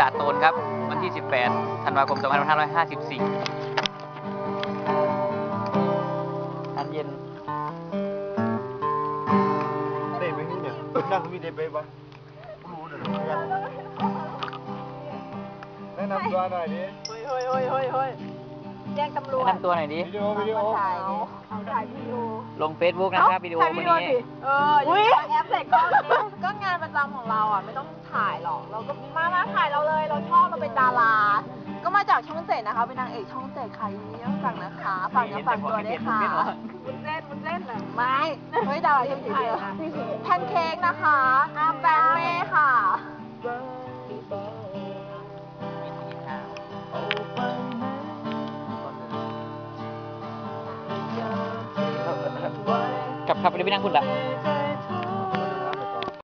ตาโตนครับ วันที่ 18 ธันวาคม 2554อันเย็นเตะไปนี่เนี่ยนั่งมีเตะไปปะรู้เดี๋ยวเพื่อนแนะนำตัวหน่อยดิเฮ้ยเฮ้ยเฮ้ยเฮ้ยเฮ้ยแจ้งตำรวจแนะนำตัวหน่อยดิวิดีโอวิดีโอถ่ายเอาถ่ายวิดีโอลง Facebook นะครับวิดีโอถ่ายวันดินี้เอออุ้ยแอปใส่กล้องดิก็งานประจำของ เราอะไม่ต้องถ่ายหรอก เราก็มามาถ่ายเราเลย เราชอบเราเป็นดารา ก็มาจากช่องเจ็ดนะคะ เป็นนางเอกช่องเจ็ดค่ะยินดีต้อนรับนะคะฝากเนื้อฝากตัวด้วยค่ะบุญเล่นบุญเล่นเหรอไม่เฮ้ยดาราช่องเจ็ดเดียวแพนเค้กนะคะอาแฟนเม่ค่ะกลับขับไปได้ไปนั่งคุณละ